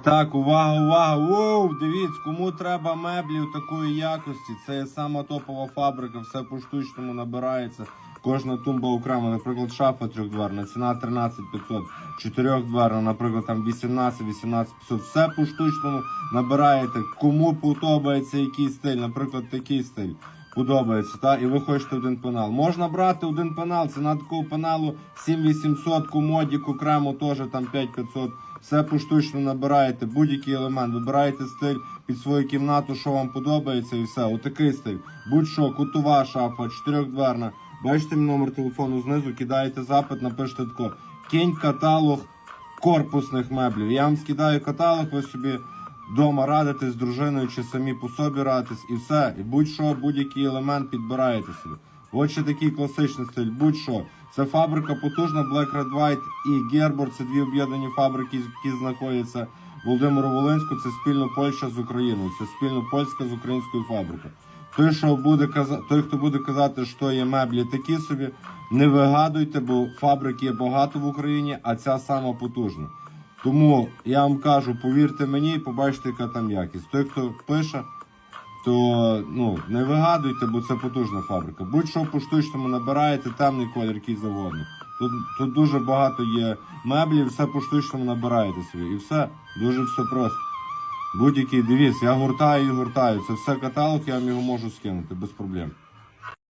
Так, увага, увага! Воу, дивіться, кому треба меблів такої якості. Це є сама топова фабрика, все по штучному набирається. Кожна тумба окремо, наприклад, шафа трьохдверна, ціна 13 500, чотирьохдверна, наприклад, там 18, 18 500. Все по штучному набираєте. Кому подобається який стиль, наприклад, такий стиль. Подобається, та? і ви хочете один пенал. Можна брати один пенал, ціна такого пеналу 7800, комодік окремо теж там 5500. Все поштучно набираєте, будь-який елемент, вибираєте стиль під свою кімнату, що вам подобається, і все. Отакий стиль. Будь-що, кутова шафа, чотирьохдверна. Бачите мій номер телефону знизу, кидаєте запит, напишете тако. Кінь каталог корпусних меблів. Я вам скидаю каталог, ви собі вдома радитесь з дружиною чи самі по собі радитесь, і все. І будь-що, будь-який елемент підбираєте собі. От такий класичний стиль, будь-що. Це фабрика потужна, Black Red White і Gerber, це дві об'єднані фабрики, які знаходяться в Володимиру Волинську. Це спільно Польща з Україною, це спільно польська з українською фабрикою. Той, що буде казати, той, хто буде казати, що є меблі такі собі, не вигадуйте, бо фабрик є багато в Україні, а ця сама потужна. Тому я вам кажу, повірте мені побачите, яка там якість. Той, хто пише, то ну, не вигадуйте, бо це потужна фабрика. Будь-що по штучному набираєте, темний колір, який завгодно. Тут, тут дуже багато є меблів, все по штучному набираєте собі. І все, дуже все просто. Будь-який девіз, я гуртаю і гуртаю. Це все каталог, я вам його можу скинути без проблем.